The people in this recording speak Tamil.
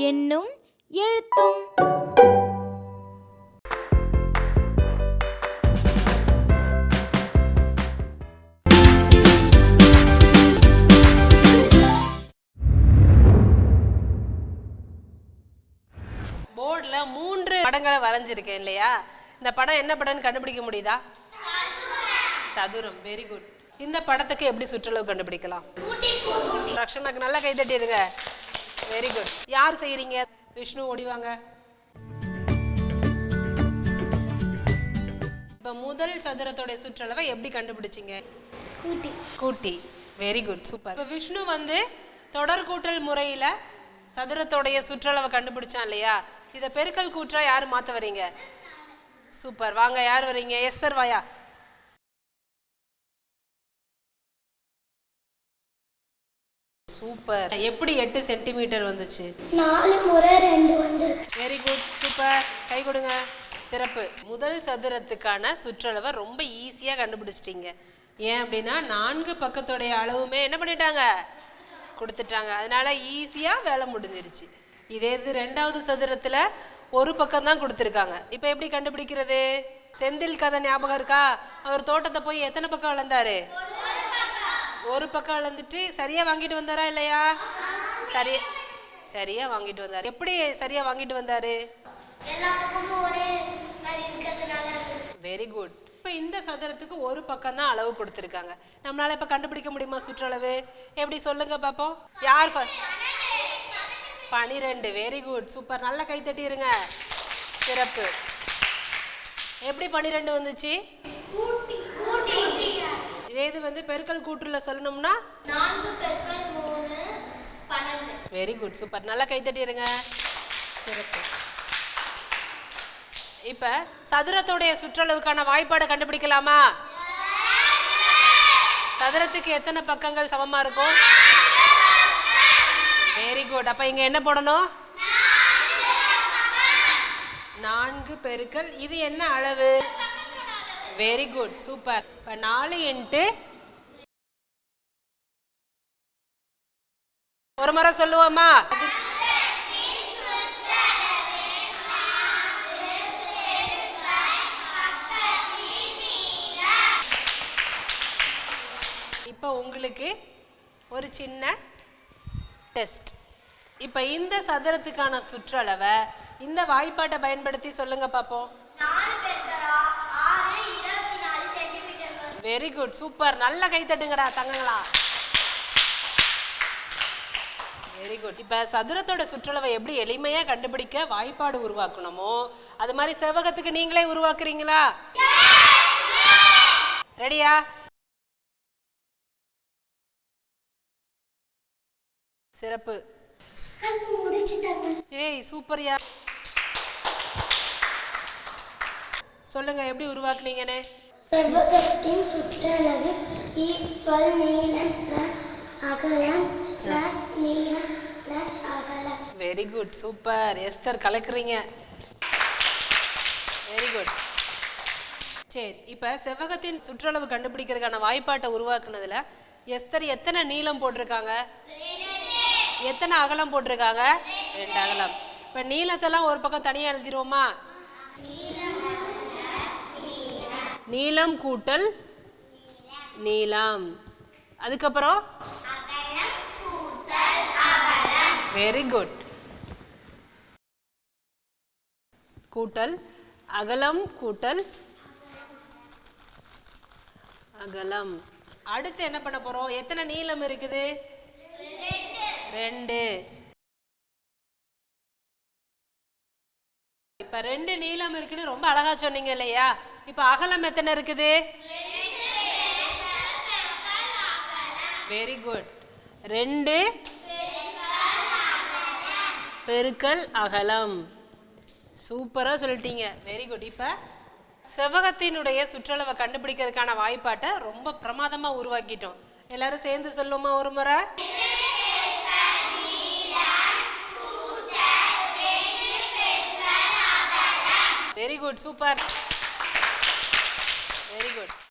என்னும் எழுத்தும். போர்டில் மூன்று படங்களை வரைஞ்சிருக்கேன் இல்லையா? இந்த படம் என்ன படம்னு கண்டுபிடிக்க முடியுதா? சதுரம். வெரி குட் இந்த படத்துக்கு எப்படி சுற்றளவு கண்டுபிடிக்கலாம்? ரக்ஷனாக்கு நல்லா கை தட்டிடுங்க. வெரி குட் யார் செய்றீங்க? விஷ்ணு ஓடிவாங்க. இப்போ முதல் சதுரத்தோட சுற்றளவை எப்படி கண்டுபிடிச்சீங்க? கூட்டி. கூட்டி. வெரி குட் சூப்பர் இப்போ விஷ்ணு வந்து தொடர் கூட்டல் முறையில சதுரத்தோடைய சுற்றளவை கண்டுபிடிச்சான் இல்லையா? இதை பெருக்கல் கூற்றா யார் மாத்த வரீங்க? சூப்பர். வாங்க யார் வரீங்க? எஸ்தர் வாயா. சூப்பர். எப்படி எட்டு சென்டிமீட்டர் வந்துச்சு? நாலு முறை ரெண்டு வந்திருக்கு. Very good super. கை கொடுங்க. சிறப்பு. முதல் சதுரத்துக்கான சுற்றளவை ரொம்ப ஈஸியா கண்டுபிடிச்சிட்டீங்க. ஏன் அப்படின்னா நான்கு பக்கத்துடைய அளவுமே என்ன பண்ணிட்டாங்க? கொடுத்துட்டாங்க. அதனால ஈஸியா வேலை முடிஞ்சிருச்சு. இதே இது ரெண்டாவது சதுரத்துல ஒரு பக்கம் தான் கொடுத்துருக்காங்க. இப்போ எப்படி கண்டுபிடிக்கிறது? செந்தில் கதை ஞாபகம் இருக்கா? அவர் தோட்டத்தை போய் எத்தனை பக்கம் அளந்தாரு? ஒரு பக்கம் அளந்துட்டு சரியா வாங்கிட்டு வந்தாரா இல்லையா? சரி சரியா வாங்கிட்டு வந்தாரு. எப்படி சரியா வாங்கிட்டு வந்தாரு? வெரி குட் இப்போ இந்த சதுரத்துக்கு ஒரு பக்கம் தான் அளவு கொடுத்துருக்காங்க. நம்மளால இப்போ கண்டுபிடிக்க முடியுமா சுற்றளவு? எப்படி சொல்லுங்க பார்ப்போம் யார் பனிரெண்டு. வெரி குட் சூப்பர் நல்லா கை தட்டிடுங்க சிறப்பு. எப்படி பனிரெண்டு வந்துச்சு? இதே இது வந்து பெருக்கல் கூற்றுல சொல்லணும்னா? வெரி குட் சூப்பர் நல்லா கை தட்டிடுங்க சிறப்பு. இப்ப சதுரத்தோடைய சுற்றளவுக்கான வாய்ப்பாடை கண்டுபிடிக்கலாமா? சதுரத்துக்கு எத்தனை பக்கங்கள் சமமா இருக்கும்? வெரி குட் அப்ப இங்க என்ன போடணும்? நான்கு பெருக்கல். இது என்ன அளவு? வெரி குட் சூப்பர் இப்ப நாலு இன்ட்டு ஒரு முறை சொல்லுவோமா? இப்போ உங்களுக்கு ஒரு சின்ன டெஸ்ட் இப்போ இந்த சதுரத்துக்கான சுற்றளவை இந்த வாய்ப்பாட்டை பயன்படுத்தி சொல்லுங்க பார்ப்போம் வெரி குட் சூப்பர் நல்ல கை தட்டுங்கடா தங்கங்களா. வெரி குட் இப்போ சதுரத்தோட சுற்றளவை எப்படி எளிமையாக கண்டுபிடிக்க வாய்ப்பாடு உருவாக்கணுமோ அது மாதிரி செவ்வகத்துக்கு நீங்களே உருவாக்குறீங்களா? ரெடியா சிறப்பு. ஏய் சூப்பர்யா. சொல்லுங்க எப்படி உருவாக்குனீங்கன்னு? செவ்வகத்தின் சுற்றளவு ஈக்குவல் நீளம் பிளஸ் அகலம் பிளஸ் நீளம் பிளஸ் அகலம் வெரி குட் சூப்பர் எஸ்தர் கலக்குறீங்க. வெரி குட் சரி இப்போ செவ்வகத்தின் சுற்றளவு கண்டுபிடிக்கிறதுக்கான வாய்ப்பாட்டை உருவாக்குனதுல எஸ்தர் எத்தனை நீளம் போட்டிருக்காங்க? எத்தனை அகலம் போட்டிருக்காங்க? ரெண்டு அகலம். இப்போ நீளத்தெல்லாம் ஒரு பக்கம் தனியாக எழுதிடுவோமா நீளம் கூட்டல் நீளம். அதுக்கப்புறம்? வெரி குட் கூட்டல் அகலம் கூட்டல் அகலம். அடுத்து என்ன பண்ண போறோம்? எத்தனை நீளம் இருக்குது? ரெண்டு. இப்ப ரெண்டு நீளம் இருக்குன்னு ரொம்ப அழகா சொன்னீங்க இல்லையா? இப்ப அகலம் எத்தனை இருக்குது? வெரி குட் ரெண்டு. பெருக்கல் அகலம். சூப்பரா சொல்லிட்டீங்க. வெரி குட் இப்ப செவ்வகத்தினுடைய சுற்றளவை கண்டுபிடிக்கிறதுக்கான வாய்ப்பாட்டை ரொம்ப பிரமாதமா உருவாக்கிட்டோம். எல்லாரும் சேர்ந்து சொல்லுமா ஒரு முறை? Good super very good